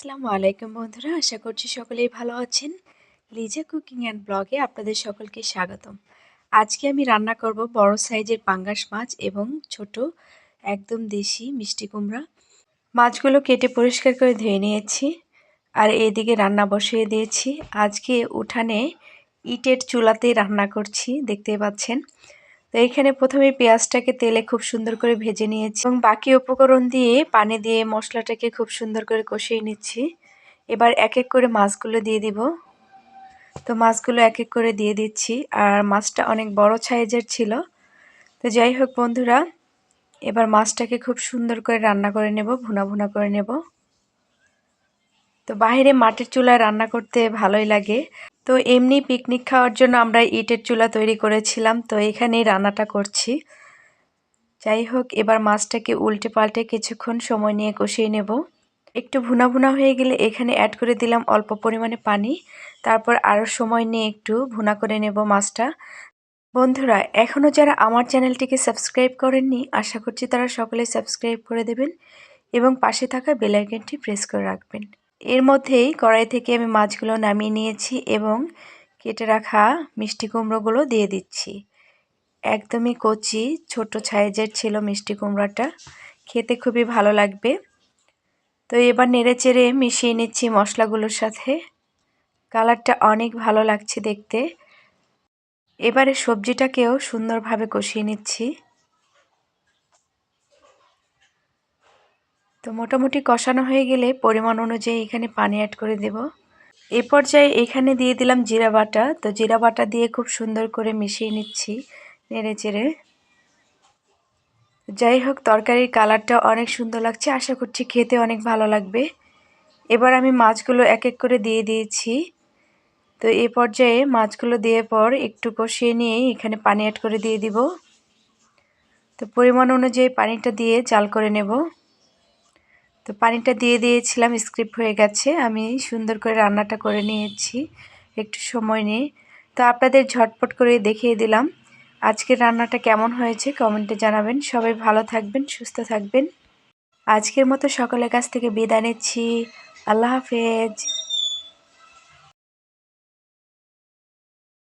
আসসালামু আলাইকুম বন্ধুরা। আশা করছি সকলেই ভালো আছেন। লিজা কুকিং অ্যান্ড ব্লগে আপনাদের সকলকে স্বাগতম। আজকে আমি রান্না করব বড় সাইজের পাঙ্গাস মাছ এবং ছোট একদম দেশি মিষ্টি কুমড়া। মাছগুলো কেটে পরিষ্কার করে ধুয়ে নিয়েছি আর এদিকে রান্না বসিয়ে দিয়েছি। আজকে উঠানে ইটের চুলাতেই রান্না করছি দেখতে পাচ্ছেন। তো এখানে প্রথমে পেঁয়াজটাকে তেলে খুব সুন্দর করে ভেজে নিয়েছি এবং বাকি উপকরণ দিয়ে পানি দিয়ে মশলাটাকে খুব সুন্দর করে কষিয়ে নিচ্ছি। এবার এক এক করে মাছগুলো দিয়ে দিব। তো মাছগুলো এক এক করে দিয়ে দিচ্ছি। আর মাছটা অনেক বড় সাইজের ছিল। তো যাই হোক বন্ধুরা, এবার মাছটাকে খুব সুন্দর করে রান্না করে নেব, ভুনা ভুনা করে নেব। তো বাইরে মাটির চুলায় রান্না করতে ভালোই লাগে। তো এমনি পিকনিক খাওয়ার জন্য আমরা ইটের চুলা তৈরি করেছিলাম, তো এখানেই রান্নাটা করছি। যাই হোক, এবার মাছটাকে উল্টে পাল্টে কিছুক্ষণ সময় নিয়ে কষিয়ে নেব। একটু ভুনা ভুনা হয়ে গেলে এখানে অ্যাড করে দিলাম অল্প পরিমাণে পানি। তারপর আরও সময় নিয়ে একটু ভুনা করে নেব মাছটা। বন্ধুরা এখনও যারা আমার চ্যানেলটিকে সাবস্ক্রাইব করেননি, আশা করছি তারা সকলে সাবস্ক্রাইব করে দেবেন এবং পাশে থাকা বেলাইকনটি প্রেস করে রাখবেন। এর মধ্যেই কড়াই থেকে আমি মাছগুলো নামিয়ে নিয়েছি এবং কেটে রাখা মিষ্টি কুমড়োগুলো দিয়ে দিচ্ছি। একদমই কচি, ছোট সাইজের ছিল মিষ্টি কুমড়াটা। খেতে খুবই ভালো লাগবে। তো এবার নেড়ে চেড়ে মিশিয়ে নিচ্ছি মশলাগুলোর সাথে। কালারটা অনেক ভালো লাগছে দেখতে। এবারে সবজিটাকেও সুন্দরভাবে কষিয়ে নিচ্ছি। তো মোটামুটি কষানো হয়ে গেলে পরিমাণ অনুযায়ী এখানে পানি অ্যাড করে দেব। এ পর্যায়ে এখানে দিয়ে দিলাম জিরা বাটা। তো জিরা বাটা দিয়ে খুব সুন্দর করে মিশিয়ে নিচ্ছি নেড়ে চেড়ে। যাই হোক, তরকারির কালারটা অনেক সুন্দর লাগছে। আশা করছি খেতে অনেক ভালো লাগবে। এবার আমি মাছগুলো এক এক করে দিয়ে দিয়েছি। তো এ পর্যায়ে মাছগুলো দিয়ে পর একটু কষিয়ে নিয়েই এখানে পানি অ্যাড করে দিয়ে দিব। তো পরিমাণ অনুযায়ী পানিটা দিয়ে চাল করে নেব। তো পানিটা দিয়ে দিয়েছিলাম স্ক্রিপ্ট হয়ে গেছে। আমি সুন্দর করে রান্নাটা করে নিয়েছি, একটু সময় নিয়ে। তো আপনাদের ঝটপট করে দেখিয়ে দিলাম আজকের রান্নাটা কেমন হয়েছে, কমেন্টে জানাবেন। সবাই ভালো থাকবেন, সুস্থ থাকবেন। আজকের মতো সকলের কাছ থেকে বিদায় নিচ্ছি। আল্লাহ হাফেজ।